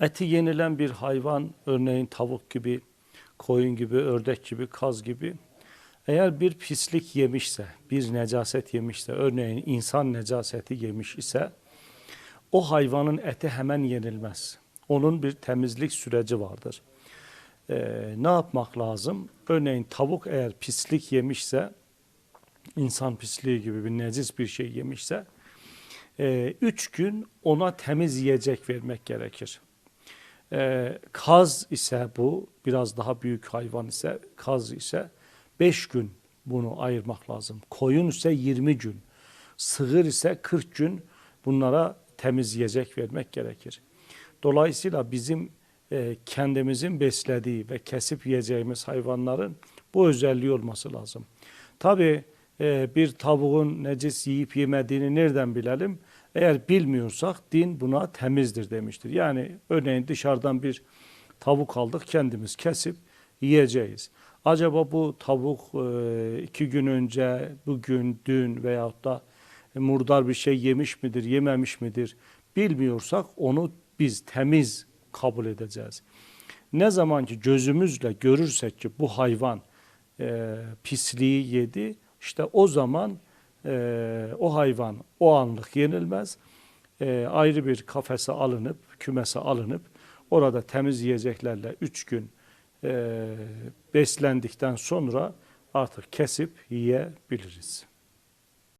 Eti yenilen bir hayvan, örneğin tavuk gibi, koyun gibi, ördek gibi, kaz gibi, eğer bir pislik yemişse, bir necaset yemişse, örneğin insan necaseti yemiş ise, o hayvanın eti hemen yenilmez. Onun bir temizlik süreci vardır. Ee, ne yapmak lazım? Örneğin tavuk eğer pislik yemişse, insan pisliği gibi bir necis bir şey yemişse, e, üç gün ona temiz yiyecek vermek gerekir. E, kaz ise bu, biraz daha büyük hayvan ise, kaz ise beş gün bunu ayırmak lazım. Koyun ise 20 gün, sığır ise 40 gün bunlara temiz yiyecek vermek gerekir. Dolayısıyla bizim e, kendimizin beslediği ve kesip yiyeceğimiz hayvanların bu özelliği olması lazım. Tabii e, bir tavuğun necis yiyip yemediğini nereden bilelim? Eğer bilmiyorsak din buna temizdir demiştir. Yani örneğin dışarıdan bir tavuk aldık kendimiz kesip yiyeceğiz. Acaba bu tavuk e, iki gün önce, bugün, dün veyahut da murdar bir şey yemiş midir, yememiş midir bilmiyorsak onu biz temiz kabul edeceğiz. Ne zaman ki gözümüzle görürsek ki bu hayvan e, pisliği yedi, işte o zaman e, o hayvan o anlık yenilmez. E, ayrı bir kafese alınıp, kümese alınıp orada temiz yiyeceklerle üç gün e, beslendikten sonra artık kesip yiyebiliriz.